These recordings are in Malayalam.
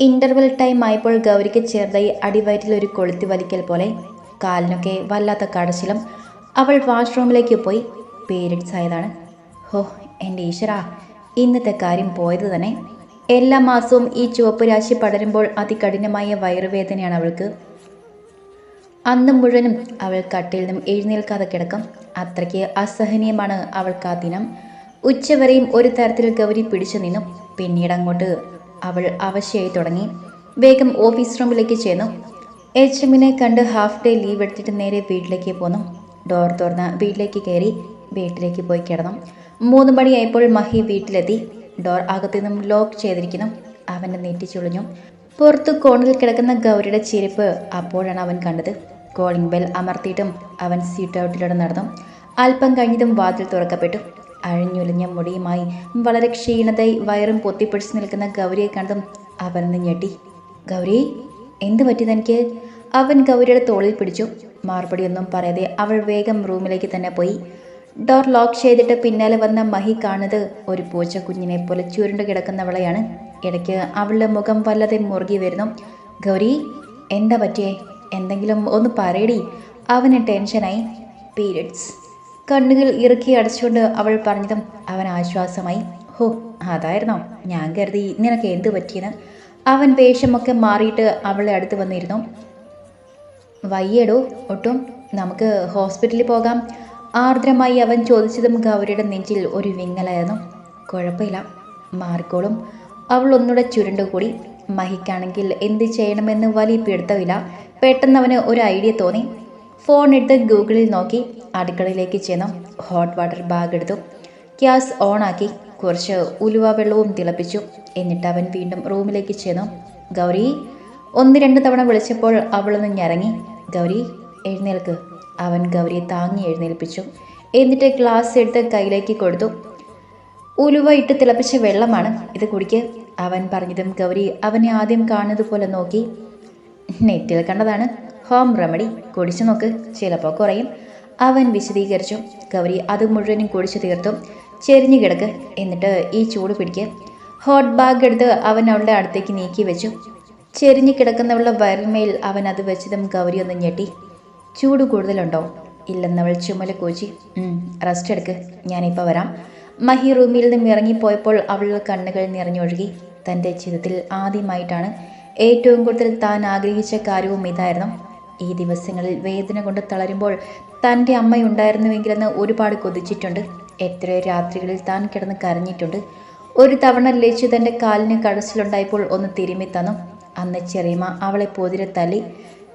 ഇന്റർവെൽ ടൈം ആയപ്പോൾ ഗൗരിക്ക് ചെറുതായി അടിവയറ്റിൽ ഒരു കൊളുത്തി വലിക്കൽ പോലെ കാലിനൊക്കെ വല്ലാത്ത കടച്ചിലും അവൾ വാഷ്റൂമിലേക്ക് പോയി പീരിയഡ്സ് ആയതാണ് ഹോ എന്റെ ഈശ്വര ഇന്നത്തെ കാര്യം പോയത് തന്നെ. എല്ലാ മാസവും ഈ ചുവപ്പ് രാശി പടരുമ്പോൾ അതികഠിനമായ വയറുവേദനയാണ് അവൾക്ക്. അന്ന് മുഴുവനും അവൾ കട്ടിൽ നിന്നും എഴുന്നേൽക്കാതെ കിടക്കും. അത്രയ്ക്ക് അസഹനീയമാണ് അവൾക്ക് ആ ദിനം. ഉച്ചവരെയും ഒരു തരത്തിൽ ഗൗരി പിടിച്ചു നിന്നു. പിന്നീട് അങ്ങോട്ട് അവൾ അവശയായി തുടങ്ങി. വേഗം ഓഫീസ് റൂമിലേക്ക് ചെന്നു. എച്ച് എമ്മിനെ കണ്ട് ഹാഫ് ഡേ ലീവ് എടുത്തിട്ട് നേരെ വീട്ടിലേക്ക് പോന്നു. ഡോർ തുറന്ന് വീട്ടിലേക്ക് കയറി വീട്ടിലേക്ക് പോയി കിടന്നു. മൂന്ന് മണിയായപ്പോൾ മഹി വീട്ടിലെത്തി. ഡോർ അകത്തു നിന്നും ലോക്ക് ചെയ്തിരിക്കുന്നു. അവന്റെ നെറ്റി പുറത്ത് കോണിൽ കിടക്കുന്ന ഗൗരിയുടെ ചിരിപ്പ് അപ്പോഴാണ് അവൻ കണ്ടത്. കോളിംഗ് ബെൽ അമർത്തിയിട്ടും അവൻ സീറ്റ് ഔട്ടിലൂടെ നടന്നു. അല്പം കഴിഞ്ഞതും വാതിൽ തുറക്കപ്പെട്ടു. അഴിഞ്ഞുലിഞ്ഞ മുടിയുമായി വളരെ ക്ഷീണതയായി വയറും പൊത്തിപ്പിടിച്ച് നിൽക്കുന്ന ഗൗരിയെ കണ്ടും അവനൊന്ന് ഞെട്ടി. ഗൗരി എന്ത് പറ്റി തനിക്ക്? അവൻ ഗൗരിയുടെ തോളിൽ പിടിച്ചു. മറുപടിയൊന്നും പറയാതെ അവൾ വേഗം റൂമിലേക്ക് തന്നെ പോയി. ഡോർ ലോക്ക് ചെയ്തിട്ട് പിന്നാലെ വന്ന മഹി കാണുന്നത് ഒരു പൂച്ച കുഞ്ഞിനെ പോലെ ചുരുണ്ട് കിടക്കുന്നവളെയാണ്. ഇടയ്ക്ക് അവളുടെ മുഖം വല്ലതെ മുറുകി വരുന്നു. ഗൗരി എന്താ പറ്റിയേ? എന്തെങ്കിലും ഒന്ന് പറയടി. അവന് ടെൻഷനായി. പീരിയഡ്സ്. കണ്ണുകൾ ഇറുക്കി അടച്ചുകൊണ്ട് അവൾ പറഞ്ഞതും അവൻ ആശ്വാസമായി ഹോ അതായിരുന്നോ? ഞാൻ കരുതി നിനക്ക് എന്ത് പറ്റിയെന്ന്. അവൻ വേഷമൊക്കെ മാറിയിട്ട് അവളെ അടുത്ത് വന്നിരുന്നു. വയ്യടോ ഒട്ടും. നമുക്ക് ഹോസ്പിറ്റലിൽ പോകാം. ആർദ്രമായി അവൻ ചോദിച്ചതും ഗൗരിയുടെ നെഞ്ചിൽ ഒരു വിങ്ങലായിരുന്നു. കുഴപ്പമില്ല. മാറിക്കോളും. അവൾ ഒന്നുകൂടെ ചുരുണ്ടുകൂടി മഹിക്കാണെങ്കിൽ എന്ത് ചെയ്യണമെന്ന് വലിയ പിടുത്തമില്ല. പെട്ടെന്ന് അവന് ഒരു ഐഡിയ തോന്നി. ഫോൺ എടുത്ത് ഗൂഗിളിൽ നോക്കി അടുക്കളയിലേക്ക് ചെന്നു. ഹോട്ട് വാട്ടർ ബാഗ് എടുത്തു ഗ്യാസ് ഓണാക്കി കുറച്ച് ഉലുവ വെള്ളവും തിളപ്പിച്ചു. എന്നിട്ട് അവൻ വീണ്ടും റൂമിലേക്ക് ചെന്നു. ഗൗരി ഒന്ന് രണ്ട് തവണ വിളിച്ചപ്പോൾ അവളൊന്ന് ഞരങ്ങി. ഗൗരി എഴുന്നേൽക്ക്. അവൻ ഗൗരിയെ താങ്ങി എഴുന്നേൽപ്പിച്ചു. എന്നിട്ട് ഗ്ലാസ് എടുത്ത് കയ്യിലേക്ക് കൊടുത്തു. ഉലുവ ഇട്ട് തിളപ്പിച്ച വെള്ളമാണ്. ഇത് കുടിക്ക്. അവൻ പറഞ്ഞതും ഗൗരി അവനെ ആദ്യം കാണുന്നത് പോലെ നോക്കി. നെറ്റിൽ കണ്ടതാണ്. ഹോം റെമഡി കുടിച്ചു നോക്ക്. ചിലപ്പോൾ കുറയും. അവൻ വിശദീകരിച്ചു. ഗൗരി അത് മുഴുവനും കുടിച്ചു തീർത്തു ചെരിഞ്ഞു കിടക്ക്. എന്നിട്ട് ഈ ചൂട് പിടിക്ക്. ഹോട്ട് ബാഗ് എടുത്ത് അവൻ അവളുടെ അടുത്തേക്ക് നീക്കി വെച്ചു. ചെരിഞ്ഞു കിടക്കുന്നവളുടെ വയറിന്മേൽ അവൻ അത് വെച്ചതും ഗൗരി ഒന്ന് ഞെട്ടി. ചൂട് കൂടുതലുണ്ടോ? ഇല്ലെന്നവൾ ചുമല കോച്ചി. റെസ്റ്റ് എടുക്ക്. ഞാനിപ്പോൾ വരാം. മഹി റൂമിൽ നിന്നും ഇറങ്ങിപ്പോയപ്പോൾ അവളുടെ കണ്ണുകൾ നിറഞ്ഞൊഴുകി. തന്റെ ജീവിതത്തിൽ ആദ്യമായിട്ടാണ് ഏറ്റവും കൂടുതൽ താൻ ആഗ്രഹിച്ച കാര്യവും ഇതായിരുന്നു. ഈ ദിവസങ്ങളിൽ വേദന കൊണ്ട് തളരുമ്പോൾ തന്റെ അമ്മയുണ്ടായിരുന്നുവെങ്കിലെന്ന് ഒരുപാട് കൊതിച്ചിട്ടുണ്ട്. എത്രയോ രാത്രികളിൽ താൻ കിടന്ന് കരഞ്ഞിട്ടുണ്ട്. ഒരു തവണ ലച്ചു തന്റെ കാലിന് കടച്ചിലുണ്ടായപ്പോൾ ഒന്ന് തിരുമ്മി തന്നു. അന്ന് ചെറിയമ്മ അവളെ പൊതിരെ തല്ലി.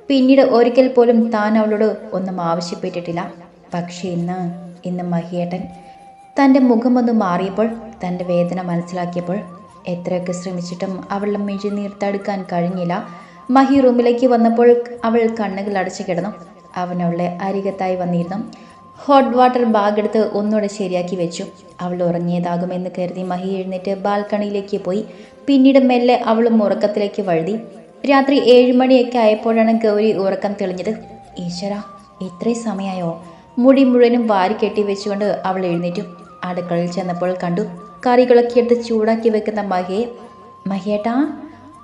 പിന്നീട് ഒരിക്കൽ പോലും താൻ അവളോട് ഒന്നും ആവശ്യപ്പെട്ടിട്ടില്ല. പക്ഷേ ഇന്ന് ഇന്ന് മഹിയേട്ടൻ തന്റെ മുഖമൊന്ന് മാറിയപ്പോൾ തന്റെ വേദന മനസ്സിലാക്കിയപ്പോൾ എത്രയൊക്കെ ശ്രമിച്ചിട്ടും അവളുടെ മിഴി നീർത്തെടുക്കാൻ കഴിഞ്ഞില്ല. മഹി റൂമിലേക്ക് വന്നപ്പോൾ അവൾ കണ്ണുകൾ അടച്ചു കിടന്നു. അവൻ അവളെ അരികത്തായി വന്നിരുന്നു. ഹോട്ട് വാട്ടർ ബാഗ് എടുത്ത് ഒന്നുകൂടെ ശരിയാക്കി വെച്ചു. അവൾ ഉറങ്ങിയതാകുമെന്ന് കരുതി മഹി എഴുന്നേറ്റ് ബാൽക്കണിയിലേക്ക് പോയി. പിന്നീട് മെല്ലെ അവളും ഉറക്കത്തിലേക്ക് വഴുതി. രാത്രി ഏഴ് മണിയൊക്കെ ആയപ്പോഴാണ് ഗൗരി ഉറക്കം തെളിഞ്ഞത്. ഈശ്വര ഇത്രയും സമയമായോ മുടി മുഴുവനും വാരി കെട്ടി വെച്ചുകൊണ്ട് അവൾ എഴുന്നേറ്റു. അടുക്കളയിൽ ചെന്നപ്പോൾ കണ്ടു. കറികളൊക്കെ എടുത്ത് ചൂടാക്കി വെക്കുന്ന മഹിയെ. മഹിയേട്ടാ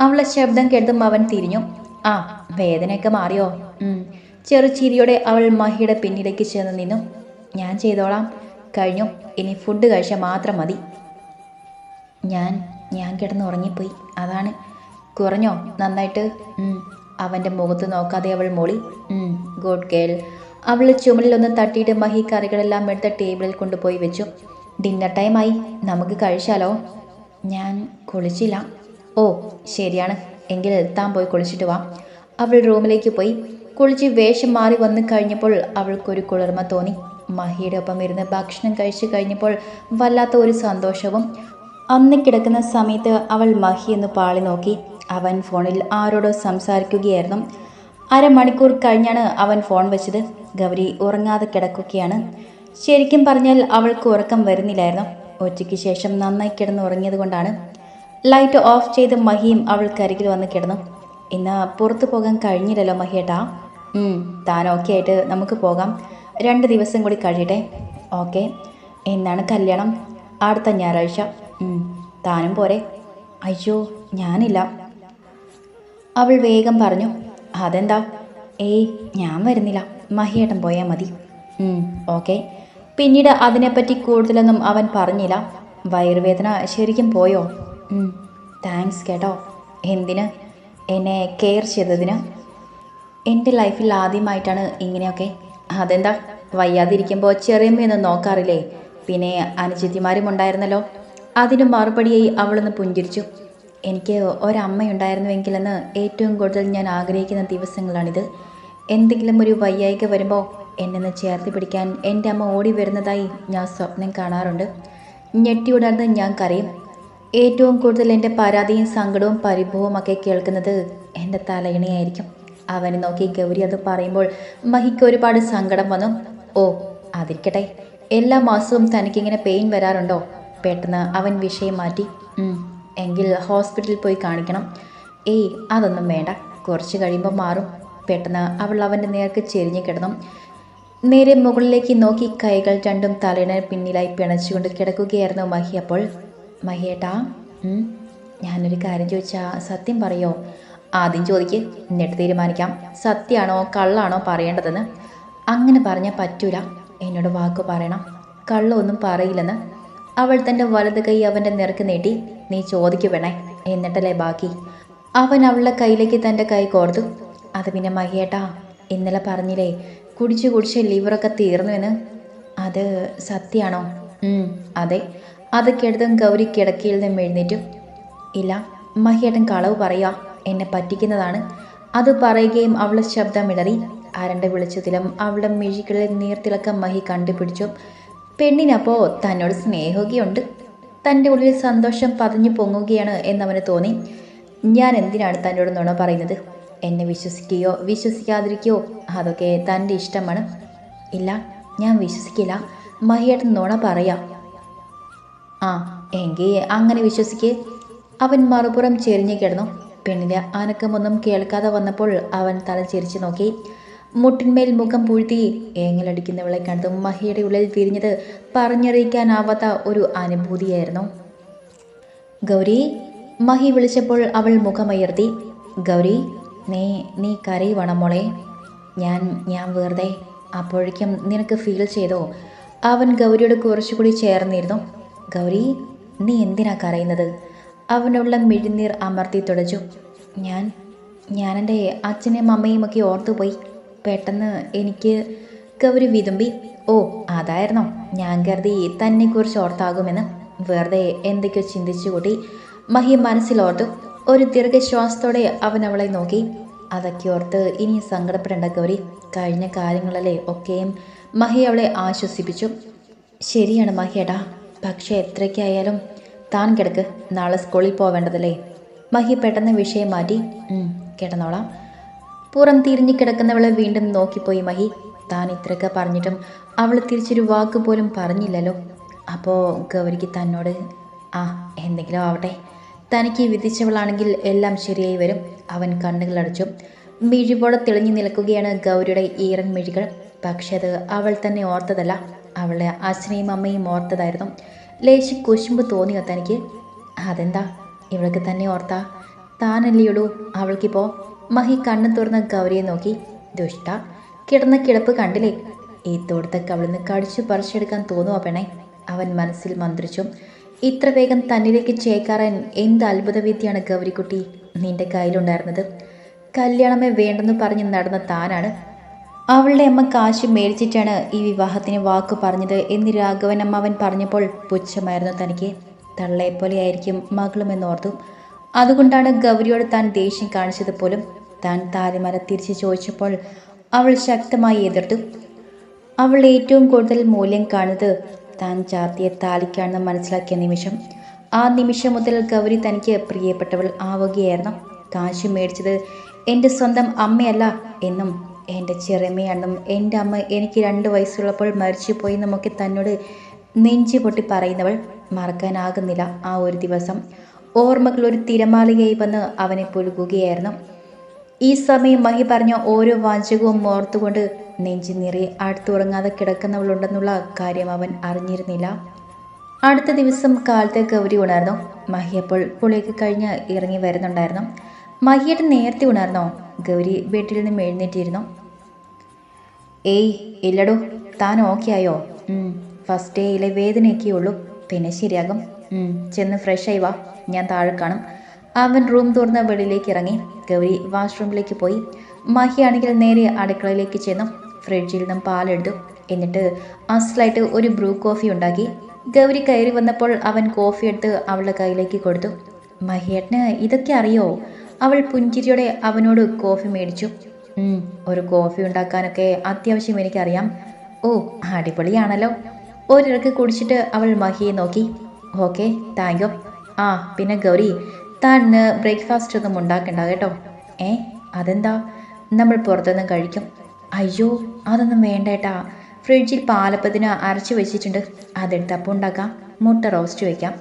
അവളെ ശബ്ദം കേട്ടതും അവൻ തിരിഞ്ഞു. ആ വേദനയൊക്കെ മാറിയോ? ഉം. ചെറുചിരിയോടെ അവൾ മഹിയുടെ പിന്നിലേക്ക് ചെന്ന് നിന്നു. ഞാൻ ചെയ്തോളാം. കഴിഞ്ഞു. ഇനി ഫുഡ് കഴിച്ചാൽ മാത്രം മതി. ഞാൻ ഞാൻ കിടന്ന് ഉറങ്ങിപ്പോയി. അതാണ്. കുറഞ്ഞോ? നന്നായിട്ട്. അവന്റെ മുഖത്ത് നോക്കാതെ അവൾ മോളി. ഗുഡ് ഗേൾ അവൾ ചുമലിലൊന്ന് തട്ടിയിട്ട് മഹി കറികളെല്ലാം എടുത്ത് ടേബിളിൽ കൊണ്ടുപോയി വെച്ചു. ഡിന്നർ ടൈമായി നമുക്ക് കഴിച്ചാലോ? ഞാൻ കുളിച്ചില്ല. ഓ ശരിയാണ്. എങ്കിൽ താൻ പോയി കുളിച്ചിട്ട് വാ. അവൾ റൂമിലേക്ക് പോയി. കുളിച്ച് വേഷം മാറി വന്നു കഴിഞ്ഞപ്പോൾ അവൾക്കൊരു കുളിർമ തോന്നി. മഹിയുടെ ഒപ്പം ഇരുന്ന് ഭക്ഷണം കഴിച്ചു കഴിഞ്ഞപ്പോൾ വല്ലാത്ത ഒരു സന്തോഷവും അന്ന് കിടക്കുന്ന സമയത്ത് അവൾ മഹി എന്ന് പാളി നോക്കി. അവൻ ഫോണിൽ ആരോടോ സംസാരിക്കുകയായിരുന്നു. അരമണിക്കൂർ കഴിഞ്ഞാണ് അവൻ ഫോൺ വെച്ചത്. ഗൗരി ഉറങ്ങാതെ കിടക്കുകയാണ്. ശരിക്കും പറഞ്ഞാൽ അവൾക്ക് ഉറക്കം വരുന്നില്ലായിരുന്നു. ഉച്ചയ്ക്ക് ശേഷം നന്നായി കിടന്ന് ഉറങ്ങിയത് കൊണ്ടാണ് ലൈറ്റ് ഓഫ് ചെയ്ത് മഹിയും അവൾക്കരികിൽ വന്ന് കിടന്നു. ഇന്ന് പുറത്തു പോകാൻ കഴിഞ്ഞില്ലല്ലോ മഹിയേട്ടാ. താൻ ഓക്കെ ആയിട്ട് നമുക്ക് പോകാം. രണ്ട് ദിവസം കൂടി കഴിയട്ടെ. ഓക്കെ എന്നാണ് കല്യാണം. അടുത്ത ഞായറാഴ്ച. താനും പോരെ. അയ്യോ ഞാനില്ല. അവൾ വേഗം പറഞ്ഞു അതെന്താ? ഏയ് ഞാൻ വരുന്നില്ല. മഹിയേട്ടൻ പോയാൽ മതി. ഓക്കെ പിന്നീട് അതിനെപ്പറ്റി കൂടുതലൊന്നും അവൻ പറഞ്ഞില്ല. വയറുവേദന ശരിക്കും പോയോ? താങ്ക്സ് കേട്ടോ. എന്തിന് എന്നെ കെയർ ചെയ്തതിന്? എന്റെ ലൈഫിൽ ആദ്യമായിട്ടാണ് ഇങ്ങനെയൊക്കെ. അതെന്താ? വയ്യാതിരിക്കുമ്പോൾ ചെറിയമ്മയൊന്നും നോക്കാറില്ലേ? പിന്നെ അനുചിത്യമാരും ഉണ്ടായിരുന്നല്ലോ. അതിന് മറുപടിയായി അവളൊന്ന് പുഞ്ചിരിച്ചു. എനിക്ക് ഒരമ്മയുണ്ടായിരുന്നുവെങ്കിലെന്ന് ഏറ്റവും കൂടുതൽ ഞാൻ ആഗ്രഹിക്കുന്ന ദിവസങ്ങളാണിത്. എന്തെങ്കിലും ഒരു വയ്യായിക വരുമ്പോൾ എന്നെ ചേർത്ത് പിടിക്കാൻ എന്റെ അമ്മ ഓടി വരുന്നതായി ഞാൻ സ്വപ്നം കാണാറുണ്ട്. ഞെട്ടിയുടർന്ന് ഞാൻ കരയും. ഏറ്റവും കൂടുതൽ എന്റെ പരാതിയും സങ്കടവും പരിഭവവും ഒക്കെ കേൾക്കുന്നത് എന്റെ തലയിണയായിരിക്കും. അവനെ നോക്കി ഗൗരി അത് പറയുമ്പോൾ മഹിക്ക് ഒരുപാട് സങ്കടം വന്നു. ഓ അതിരിക്കട്ടെ. എല്ലാ മാസവും തനിക്കിങ്ങനെ പെയിൻ വരാറുണ്ടോ? പെട്ടെന്ന് അവൻ വിഷയം മാറ്റി. എങ്കിൽ ഹോസ്പിറ്റലിൽ പോയി കാണിക്കണം. ഏയ് അതൊന്നും വേണ്ട. കുറച്ച് കഴിയുമ്പോൾ മാറും. പെട്ടെന്ന് അവൾ അവന്റെ നേർക്ക് ചെരിഞ്ഞു കിടന്നു. നേരെ മുകളിലേക്ക് നോക്കി കൈകൾ രണ്ടും തലയിണ പിന്നിലായി പിണച്ചുകൊണ്ട് കിടക്കുകയായിരുന്നു മഹി അപ്പോൾ. മഹിയേട്ടാ ഞാനൊരു കാര്യം ചോദിച്ചാൽ സത്യം പറയോ? ആദ്യം ചോദിക്ക് എന്നിട്ട് തീരുമാനിക്കാം. സത്യമാണോ കള്ളാണോ പറയേണ്ടതെന്ന്. അങ്ങനെ പറഞ്ഞാൽ പറ്റൂല. എന്നോട് വാക്ക് പറയണം. കള്ളൊന്നും പറയില്ലെന്ന്. അവൾ തന്റെ വലത് കൈ അവന്റെ നിറക്ക് നീട്ടി നീ ചോദിക്കു വേണേ എന്നിട്ടല്ലേ ബാക്കി. അവൻ അവളുടെ കയ്യിലേക്ക് തന്റെ കൈ കോർത്തു. അത് പിന്നെ മഹിയേട്ടാ ഇന്നലെ പറഞ്ഞില്ലേ കുടിച്ച് കുടിച്ച് ലിവറൊക്കെ തീർന്നു എന്ന്. അത് സത്യമാണോ അതെ. അത് കേട്ടതും ഗൗരി കിടക്കയിൽ നിന്നും എഴുന്നേറ്റു. ഇല്ല മഹിയേട്ടൻ കളവ് പറയാ എന്നെ പറ്റിക്കുന്നതാണ്. അത് പറയുകയും അവളെ ശബ്ദമിടറി ആരണ്ട വിളിച്ചതിലും അവളുടെ മിഴികളിൽ നീർത്തിളക്കം മഹി കണ്ടുപിടിച്ചു. പെണ്ണിനപ്പോൾ തന്നോട് സ്നേഹമൊക്കെയുണ്ട്. തന്റെ ഉള്ളിൽ സന്തോഷം പതിഞ്ഞു പൊങ്ങുകയാണ് എന്നവന് തോന്നി. ഞാൻ എന്തിനാണ് തന്നോട് നുണ പറയുന്നത്? എന്നെ വിശ്വസിക്കുകയോ വിശ്വസിക്കാതിരിക്കുകയോ അതൊക്കെ തന്റെ ഇഷ്ടമാണ്. ഇല്ല ഞാൻ വിശ്വസിക്കില്ല. മഹിയേട്ടൻ നുണ പറയാം. ആ എങ്കിൽ അങ്ങനെ വിശ്വസിക്കേ. അവൻ മറുപുറം ചെരിഞ്ഞു കിടന്നു. പെണ്ണിന്റെ അനക്കമൊന്നും കേൾക്കാതെ വന്നപ്പോൾ അവൻ തല ചിരിച്ചു നോക്കി. മുട്ടിന്മേൽ മുഖം പൂഴ്ത്തി ഏങ്ങലടിക്കുന്നവളെ കണ്ടതും മഹിയുടെ ഉള്ളിൽ തിരിഞ്ഞത് പറഞ്ഞറിയിക്കാനാവാത്ത ഒരു അനുഭൂതിയായിരുന്നു. ഗൗരി മഹി വിളിച്ചപ്പോൾ അവൾ മുഖമയർത്തി. ഗൗരി നീ നീ കരയുവാണം മോളെ? ഞാൻ ഞാൻ വെറുതെ അപ്പോഴേക്കും നിനക്ക് ഫീൽ ചെയ്തോ. അവൻ ഗൗരിയോട് കുറച്ചുകൂടി ചേർന്നിരുന്നു. ഗൗരി നീ എന്തിനാ കരയുന്നത്? അവനുള്ള മിഴിനീർ അമർത്തി തുടച്ചു. ഞാൻ എന്റെ അച്ഛനെയും അമ്മയും ഒക്കെ ഓർത്തുപോയി പെട്ടെന്ന് എനിക്ക് ഗൗരി വിതുമ്പി ഓ അതായിരുന്നോ. ഞാൻ കരുതി തന്നെക്കുറിച്ച് ഓർത്താകുമെന്ന്. വെറുതെ എന്തൊക്കെയോ ചിന്തിച്ചു കൂട്ടി മഹി മനസ്സിലോർത്തു. ഒരു ദീർഘശ്വാസത്തോടെ അവൻ അവളെ നോക്കി. അതൊക്കെ ഓർത്ത് ഇനി സങ്കടപ്പെടേണ്ട ഗൗരി. കഴിഞ്ഞ കാര്യങ്ങളല്ലേ ഒക്കെയും മഹി അവളെ ആശ്വസിപ്പിച്ചു. ശരിയാണ് മഹിയേട്ടാ. പക്ഷേ എത്രയ്ക്കായാലും താൻ കിടക്ക്. നാളെ സ്കൂളിൽ പോവേണ്ടതല്ലേ? മഹി പെട്ടെന്ന് വിഷയം മാറ്റി. "ഉം, കിടന്നോളാം പുറം തിരിഞ്ഞു കിടക്കുന്നവളെ വീണ്ടും നോക്കിപ്പോയി മഹി. താൻ ഇത്രയൊക്കെ പറഞ്ഞിട്ടും അവൾ തിരിച്ചൊരു വാക്ക് പോലും പറഞ്ഞില്ലല്ലോ. അപ്പോൾ ഗൗരിക്ക് തന്നോട് ആ എന്തെങ്കിലും ആവട്ടെ. തനിക്ക് വിധിച്ചവളാണെങ്കിൽ എല്ലാം ശരിയായി വരും. അവൻ കണ്ണുകളടച്ചു മിഴിപോടെ തെളിഞ്ഞു നിൽക്കുകയാണ് ഗൗരിയുടെ ഈറൻ മിഴികൾ. പക്ഷെ അത് അവൾ തന്നെ ഓർത്തതല്ല. അവളുടെ അച്ഛനെയും അമ്മയും ഓർത്തതായിരുന്നു. ലേശി കുശുമ്പ് തോന്നിയോ തനിക്ക്? അതെന്താ? ഇവൾക്ക് തന്നെ ഓർത്താ. താനല്ലേയുള്ളൂ അവൾക്കിപ്പോൾ മഹി കണ്ണു തുറന്ന ഗൗരിയെ നോക്കി. ദുഷ്ട കിടന്ന കിടപ്പ് കണ്ടില്ലേ? ഈ തോടത്തെ നിന്ന് കടിച്ചു പറിച്ചെടുക്കാൻ തോന്നുവാ പെണേ അവൻ മനസ്സിൽ മന്ത്രിച്ചു. ഇത്ര വേഗം തന്നിലേക്ക് ചേക്കാറാൻ എന്ത് അത്ഭുത വിദ്യയാണ് ഗൗരിക്കുട്ടി നിന്റെ കയ്യിലുണ്ടായിരുന്നത്? കല്യാണമേ വേണ്ടെന്ന് പറഞ്ഞ് നടന്ന താനാണ് അവളുടെ അമ്മ കാശ് മേടിച്ചിട്ടാണ് ഈ വിവാഹത്തിന് വാക്ക് പറഞ്ഞത് എന്ന് രാഘവൻ അമ്മാവൻ പറഞ്ഞപ്പോൾ പുച്ഛമായിരുന്നു തനിക്ക്. തള്ളയെപ്പോലെയായിരിക്കും മകളുമെന്നോർത്തു. അതുകൊണ്ടാണ് ഗൗരിയോട് താൻ ദേഷ്യം കാണിച്ചത് പോലും. താൻ താലിമല തിരിച്ച് ചോദിച്ചപ്പോൾ അവൾ ശക്തമായി എതിർത്തു. അവൾ ഏറ്റവും കൂടുതൽ മൂല്യം കാണുന്നത് താൻ ചാർത്തിയ താലിക്കാണെന്ന് മനസ്സിലാക്കിയ നിമിഷം. ആ നിമിഷം മുതൽ ഗൗരി തനിക്ക് പ്രിയപ്പെട്ടവൾ ആവുകയായിരുന്നു. കാശ് മേടിച്ചത് എന്റെ സ്വന്തം അമ്മയല്ല എന്നും എന്റെ ചെറുമയാണെന്നും എന്റെ അമ്മ എനിക്ക് രണ്ട് വയസ്സുള്ളപ്പോൾ മരിച്ചുപോയി എന്നുമൊക്കെ തന്നോട് നെഞ്ചു പൊട്ടി പറയുന്നവൾ മറക്കാനാകുന്നില്ല ആ ഒരു ദിവസം. ഓർമ്മകൾ ഒരു തിരമാലയായി വന്ന് അവനെ പുലുകുകയായിരുന്നു ഈ സമയം മഹി പറഞ്ഞ ഓരോ വാചകവും ഓർത്തുകൊണ്ട് നെഞ്ചു നിറയെ അടുത്തുറങ്ങാതെ കിടക്കുന്നവളുണ്ടെന്നുള്ള കാര്യം അവൻ അറിഞ്ഞിരുന്നില്ല. അടുത്ത ദിവസം കാലത്തെ ഗൗരി ഉണർന്നു. മഹി അപ്പോൾ പുളിയൊക്കെ കഴിഞ്ഞ് ഇറങ്ങി വരുന്നുണ്ടായിരുന്നു. മഹിയുടെ നേരത്തെ ഉണർന്നോ? ഗൗരി വീട്ടിൽ നിന്നും എഴുന്നേറ്റിരുന്നു. ഏയ് ഇല്ലടോ താൻ ഓക്കെ ആയോ? ഫസ്റ്റ് ഡേയിലെ വേദനയൊക്കെ ഉള്ളൂ. പിന്നെ ശരിയാകും. ചെന്ന് ഫ്രഷ് ആയി വാ. ഞാൻ താഴെ കാണും. അവൻ റൂം തുറന്ന വെളിയിലേക്ക് ഇറങ്ങി. ഗൗരി വാഷ്റൂമിലേക്ക് പോയി. മഹിയാണെങ്കിൽ നേരെ അടുക്കളയിലേക്ക് ചെന്നു. ഫ്രിഡ്ജിൽ നിന്നും പാലെടുത്തു എന്നിട്ട് അസലായിട്ട് ഒരു ബ്രൂ കോഫി ഉണ്ടാക്കി. ഗൗരി കയറി വന്നപ്പോൾ അവൻ കോഫി എടുത്ത് അവളുടെ കയ്യിലേക്ക് കൊടുത്തു. മഹിയേട്ടന് ഇതൊക്കെ അറിയോ? അവൾ പുഞ്ചിരിയോടെ അവനോട് കോഫി മേടിച്ചു. ഒരു കോഫി ഉണ്ടാക്കാനൊക്കെ അത്യാവശ്യം എനിക്കറിയാം. ഓ അടിപൊളിയാണല്ലോ. ഒരിടക്ക് കുടിച്ചിട്ട് അവൾ മഹിയെ നോക്കി. Okay thank you. ആ പിന്നെ ഗൗരി താൻ ബ്രേക്ക്ഫാസ്റ്റ് ഒന്നും ഉണ്ടാക്കണ്ട കേട്ടോ. ഏ അതെന്താ? നമ്മൾ പുറത്തുനിന്ന് കഴിക്കും. അയ്യോ അതൊന്നും വേണ്ട ഏട്ടാ. ഫ്രിഡ്ജിൽ പാലപ്പത്തിന് അരച്ച് വെച്ചിട്ടുണ്ട്. അതെടുത്ത് അപ്പം ഉണ്ടാക്കാം. മുട്ട റോസ്റ്റ് വയ്ക്കാം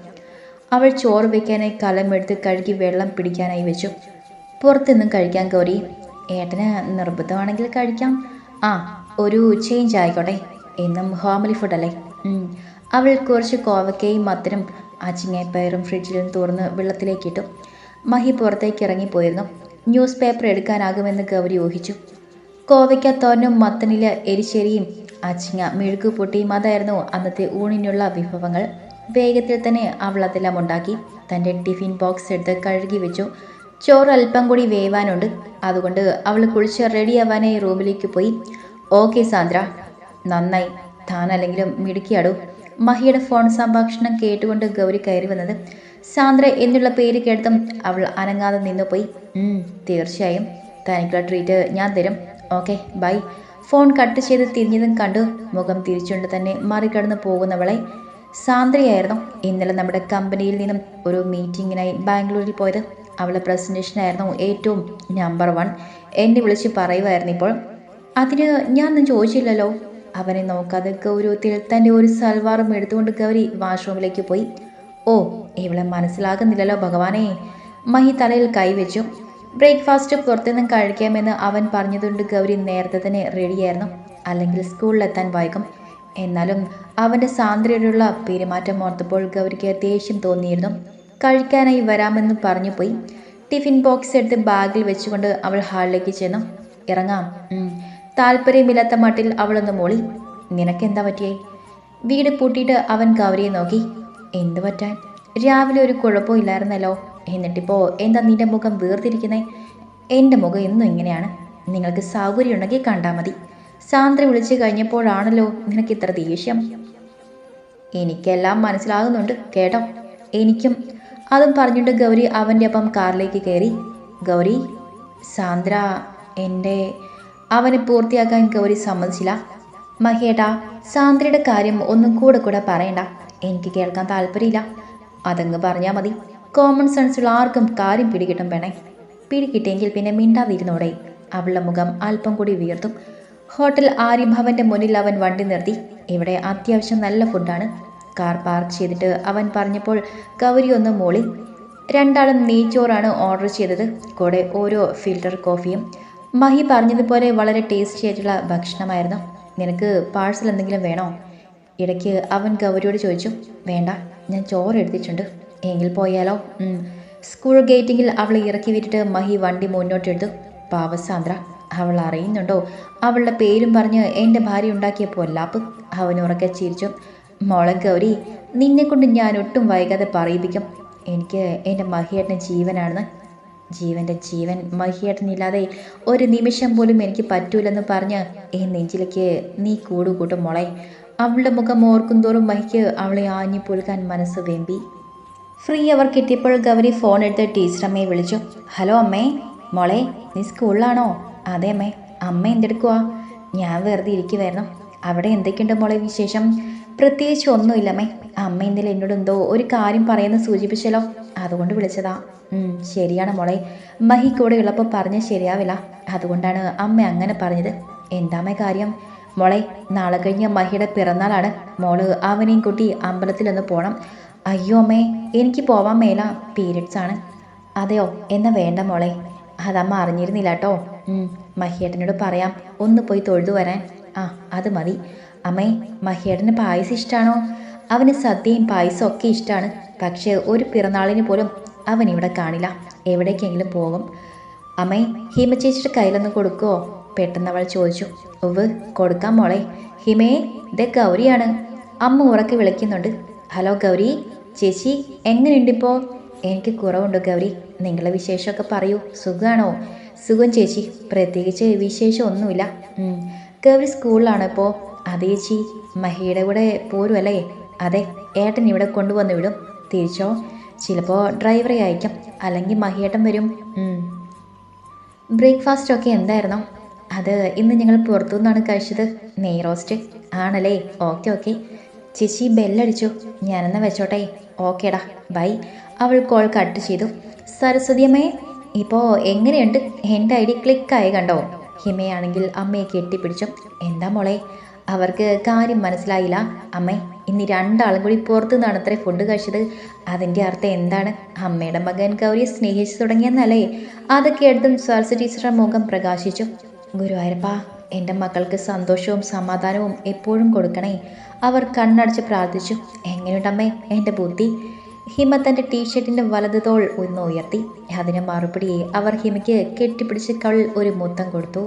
അവൾ ചോറ് വയ്ക്കാനായി കലമെടുത്ത് കഴുകി വെള്ളം പിടിക്കാനായി വെച്ചു. പുറത്തുനിന്നും കഴിക്കാൻ ഗൗരി. ഏട്ടന് നിർബന്ധമാണെങ്കിൽ കഴിക്കാം. ആ ഒരു ചേഞ്ച് ആയിക്കോട്ടെ. എന്നും ഹോമലി ഫുഡല്ലേ അവൾ കുറച്ച് കോവക്കയും മത്തനും അച്ചിങ്ങപ്പയറും ഫ്രിഡ്ജിൽ തുറന്ന് വെള്ളത്തിലേക്ക് ഇട്ടു. മഹി പുറത്തേക്ക് ഇറങ്ങിപ്പോയിരുന്നു. ന്യൂസ് പേപ്പർ എടുക്കാനാകുമെന്ന് ഗൗരി ഊഹിച്ചു. കോവയ്ക്ക തോരനും മത്തനിലെ എരിശ്ശേരിയും അച്ചിങ്ങ മെഴുക്കുപൊട്ടിയും അതായിരുന്നു അന്നത്തെ ഊണിനുള്ള വിഭവങ്ങൾ. വേഗത്തിൽ തന്നെ അവൾ അതെല്ലാം ഉണ്ടാക്കി. തന്റെ ടിഫിൻ ബോക്സ് എടുത്ത് കഴുകി വെച്ചു. ചോറ് അല്പം കൂടി വേവാനുണ്ട്. അതുകൊണ്ട് അവൾ കുളിച്ച് റെഡിയാവാനായി റൂമിലേക്ക് പോയി. Okay Sandra. നന്നായി. താനല്ലെങ്കിലും മിടുക്കിയാടൂ? മഹിയുടെ ഫോൺ സംഭാഷണം കേട്ടുകൊണ്ട് ഗൗരി കയറി വന്നത്. സാന്ദ്ര എന്നുള്ള പേര് കേട്ടതും അവൾ അനങ്ങാതെ നിന്നുപോയി പോയി. തീർച്ചയായും. തനിക്കുള്ള ട്രീറ്റ് ഞാൻ തരും. Okay bye. ഫോൺ കട്ട് ചെയ്ത് തിരിഞ്ഞതും കണ്ടു. മുഖം തിരിച്ചുകൊണ്ട് തന്നെ മറികടന്ന് പോകുന്നവളെ സാന്ദ്രയായിരുന്നു. ഇന്നലെ നമ്മുടെ കമ്പനിയിൽ നിന്നും ഒരു മീറ്റിങ്ങിനായി ബാംഗ്ലൂരിൽ പോയത്. അവളെ പ്രസന്റേഷനായിരുന്നു ഏറ്റവും നമ്പർ വൺ എന്നെ വിളിച്ച് പറയുമായിരുന്നു ഇപ്പോൾ അതിന് ഞാനൊന്നും ചോദിച്ചില്ലല്ലോ. അവനെ നോക്കാതെ ഗൗരവത്തിൽ തന്റെ ഒരു സൽവാറും എടുത്തുകൊണ്ട് ഗൗരി വാഷ്റൂമിലേക്ക് പോയി. ഓ ഇവളെ മനസ്സിലാകുന്നില്ലല്ലോ ഭഗവാനെ. മഹി തലയിൽ കൈവച്ചു ബ്രേക്ക്ഫാസ്റ്റ് പുറത്തുനിന്നും കഴിക്കാമെന്ന് അവൻ പറഞ്ഞതുകൊണ്ട് ഗൗരി നേരത്തെ തന്നെ റെഡിയായിരുന്നു അല്ലെങ്കിൽ സ്കൂളിലെത്താൻ വൈകും. എന്നാലും അവന്റെ സാന്ദ്രയോടുള്ള പെരുമാറ്റം ഓർത്തപ്പോൾ ഗൗരിക്ക് ദേഷ്യം തോന്നിയിരുന്നു. കഴിക്കാനായി വരാമെന്ന് പറഞ്ഞു പോയി ടിഫിൻ ബോക്സ് എടുത്ത് ബാഗിൽ വെച്ചുകൊണ്ട് അവൾ ഹാളിലേക്ക് ചെന്നു. ഇറങ്ങാം. താല്പര്യമില്ലാത്ത മട്ടിൽ അവളൊന്ന് മോളി. നിനക്കെന്താ പറ്റിയേ? വീട് പൂട്ടിയിട്ട് അവൻ ഗൗരിയെ നോക്കി. എന്തു പറ്റാൻ? രാവിലെ ഒരു കുഴപ്പവും ഇല്ലായിരുന്നല്ലോ. എന്നിട്ടിപ്പോൾ എന്താ നിന്റെ മുഖം വീർത്തിരിക്കുന്നേ എന്റെ മുഖം എന്നും ഇങ്ങനെയാണ്. നിങ്ങൾക്ക് സൗകര്യമുണ്ടെങ്കിൽ കണ്ടാൽ മതി. സാന്ദ്ര വിളിച്ചു കഴിഞ്ഞപ്പോഴാണല്ലോ നിനക്ക് ഇത്ര ദേഷ്യം? എനിക്കെല്ലാം മനസ്സിലാകുന്നുണ്ട് കേട്ടോ. എനിക്കും അതും പറഞ്ഞിട്ട് ഗൗരി അവന്റെ ഒപ്പം കാറിലേക്ക് കയറി. ഗൗരി സാന്ദ്ര എന്റെ അവനെ പൂർത്തിയാക്കാൻ ഗൗരി സമ്മതിച്ചില്ല. മഹേട്ടാ സാന്ദ്രയുടെ കാര്യം ഒന്നും കൂടെ കൂടെ പറയണ്ട. എനിക്ക് കേൾക്കാൻ താല്പര്യമില്ല. അതങ്ങ് പറഞ്ഞാൽ മതി. കോമൺ സെൻസുള്ള ആർക്കും കാര്യം പിടികിട്ടും വേണേ പിടികിട്ടിയെങ്കിൽ പിന്നെ മിണ്ടാതിരുന്നോടെ. അവളുടെ മുഖം അല്പം കൂടി വീർത്തും ഹോട്ടൽ ആര്യഭവന്റെ മുന്നിൽ അവൻ വണ്ടി നിർത്തി. ഇവിടെ അത്യാവശ്യം നല്ല ഫുഡാണ് കാർ പാർക്ക് ചെയ്തിട്ട് അവൻ പറഞ്ഞപ്പോൾ ഗൗരി ഒന്ന് മൂളി. രണ്ടാളും നെയ്ച്ചോറാണ് ഓർഡർ ചെയ്തത്. കൂടെ ഓരോ ഫിൽറ്റർ കോഫിയും. മഹി പറഞ്ഞതുപോലെ വളരെ ടേസ്റ്റി ആയിട്ടുള്ള ഭക്ഷണമായിരുന്നു. നിനക്ക് പാഴ്സൽ എന്തെങ്കിലും വേണോ? ഇടയ്ക്ക് അവൻ ഗൗരിയോട് ചോദിച്ചു. വേണ്ട ഞാൻ ചോറ് എടുത്തിട്ടുണ്ട്. എങ്കിൽ പോയാലോ? സ്കൂൾ ഗേറ്റിങ്ങിൽ അവളെ ഇറക്കി വിട്ടിട്ട് മഹി വണ്ടി മുന്നോട്ടെടുത്തു പാവസാന്ദ്ര അവൾ അറിയുന്നുണ്ടോ? അവളുടെ പേരും പറഞ്ഞ് എന്റെ ഭാര്യ ഉണ്ടാക്കിയ പൊല്ലാപ്പ് അവൻ ഉറക്കെ ചിരിച്ചു. മോളെ ഗൗരി നിന്നെക്കൊണ്ട് ഞാൻ ഒട്ടും വൈകാതെ പറയിപ്പിക്കും. എനിക്ക് എന്റെ മഹിയേട്ടൻ ജീവനാണെന്ന്. ജീവന്റെ ജീവൻ മഹിയേട്ടനില്ലാതെ ഒരു നിമിഷം പോലും എനിക്ക് പറ്റൂലെന്ന് പറഞ്ഞ് ഈ നെഞ്ചിലേക്ക് നീ കൂടുകൂട്ടും മോളെ. അവളുടെ മുഖം ഓർക്കും തോറും മഹിക്ക് അവളെ ആഞ്ഞു പുൽകാൻ മനസ്സ് വേമ്പി. ഫ്രീ അവർ കിട്ടിയപ്പോൾ ഗൗരി ഫോൺ എടുത്ത് ടീച്ചറമ്മയെ വിളിച്ചു. ഹലോ അമ്മേ മോളെ നീ സ്കൂളിലാണോ? അതെ അമ്മേ അമ്മ എന്തെടുക്കുവാ? ഞാൻ വെറുതെ ഇരിക്കുമായിരുന്നു അവിടെ എന്തൊക്കെയുണ്ട് മോളെ വിശേഷം? പ്രത്യേകിച്ച് ഒന്നുമില്ല അമ്മേ. അമ്മ ഇന്നലെ എന്നോട് എന്തോ ഒരു കാര്യം പറയുന്ന സൂചിപ്പിച്ചല്ലോ. അതുകൊണ്ട് വിളിച്ചതാ. ശരിയാണ് മോളെ. മഹി കൂടെ ഉള്ളപ്പോൾ പറഞ്ഞ ശരിയാവില്ല. അതുകൊണ്ടാണ് അമ്മ അങ്ങനെ പറഞ്ഞത്. എന്താമ്മേ കാര്യം? മോളെ നാളെ കഴിഞ്ഞ മഹിയുടെ പിറന്നാളാണ്. മോൾ അവനെയും കൂട്ടി അമ്പലത്തിലൊന്ന് പോകണം അയ്യോ അമ്മേ എനിക്ക് പോവാൻ മേല. പീരിയഡ്സ് ആണ്. അതെയോ എന്നാ വേണ്ട മോളെ. അതമ്മ അറിഞ്ഞിരുന്നില്ല കേട്ടോ. മഹിയേട്ടനോട് പറയാം. ഒന്ന് പോയി തൊഴുതു വരാൻ. ആ അത് മതി. അമ്മേ മഹിയേട്ടന് പായസം ഇഷ്ടമാണോ അവന് സദ്യയും പായസം ഒക്കെ ഇഷ്ടമാണ് പക്ഷേ ഒരു പിറന്നാളിന് പോലും അവൻ ഇവിടെ കാണില്ല. എവിടേക്കെങ്കിലും പോകും. അമ്മേ ഹിമ ചേച്ചിയുടെ കയ്യിലൊന്ന് കൊടുക്കുമോ പെട്ടെന്ന് അവൾ ചോദിച്ചു. ഒവ് കൊടുക്കാം മോളെ. ഹിമേ ഇത് ഗൗരിയാണ്. അമ്മ ഉറക്കെ വിളിക്കുന്നുണ്ട്. ഹലോ ഗൗരി. ചേച്ചി എങ്ങനെയുണ്ടിപ്പോൾ എനിക്ക് കുറവുണ്ടോ ഗൗരി. നിങ്ങളെ വിശേഷമൊക്കെ പറയൂ. സുഖമാണോ സുഖം ചേച്ചി പ്രത്യേകിച്ച് വിശേഷം ഒന്നുമില്ല കേവലി സ്കൂളിലാണ് ഇപ്പോൾ അതെ ചേച്ചി മഹിയുടെ കൂടെ പോരുമല്ലേ അതെ ഏട്ടൻ ഇവിടെ കൊണ്ടുവന്ന് വിടും. തിരിച്ചോ? ചിലപ്പോൾ ഡ്രൈവറെ അയക്കാം അല്ലെങ്കിൽ മഹിയേട്ടൻ വരും. ബ്രേക്ക്ഫാസ്റ്റ് ഒക്കെ എന്തായിരുന്നു? അത് ഇന്ന് ഞങ്ങൾ പുറത്തുനിന്നാണ് കഴിച്ചത്. നെയ് റോസ്റ്റ് ആണല്ലേ? Okay okay. ചേച്ചി ബെല്ലടിച്ചു. ഞാനെന്നാ വെച്ചോട്ടെ? ഓക്കേടാ ബൈ. അവൾ കോൾ കട്ട് ചെയ്തു. സരസ്വതിയമ്മേ ഇപ്പോൾ എങ്ങനെയുണ്ട്? എന്റെ ഐ ഡി ക്ലിക്കായി കണ്ടോ? ഹിമയാണെങ്കിൽ അമ്മയെ കെട്ടിപ്പിടിച്ചു. എന്താ മോളെ? അവർക്ക് കാര്യം മനസ്സിലായില്ല. അമ്മേ ഇന്ന് രണ്ടാളും കൂടി പുറത്തു നിന്നാണ് അത്രേ ഫുഡ് കഴിച്ചത്. അതിന്റെ അർത്ഥം എന്താണ്? അമ്മയുടെ മകൻ ഗൗരിയെ സ്നേഹിച്ചു തുടങ്ങിയെന്നല്ലേ? അതൊക്കെ എടുത്തും സരസ്വതി ടീച്ചറുടെ മുഖം പ്രകാശിച്ചു. ഗുരുവായൂരപ്പ എന്റെ മക്കൾക്ക് സന്തോഷവും സമാധാനവും എപ്പോഴും കൊടുക്കണേ. അവർ കണ്ണടച്ച് പ്രാർത്ഥിച്ചു. എങ്ങനെയുണ്ടമ്മേ എന്റെ ബുദ്ധി? ഹിമ തന്റെ ടീഷർട്ടിന്റെ വലത് തോൾ ഒന്ന് ഉയർത്തി. അതിന് മറുപടിയെ അവർ ഹിമയ്ക്ക് കെട്ടിപ്പിടിച്ച് കൾ ഒരു മുത്തം കൊടുത്തു.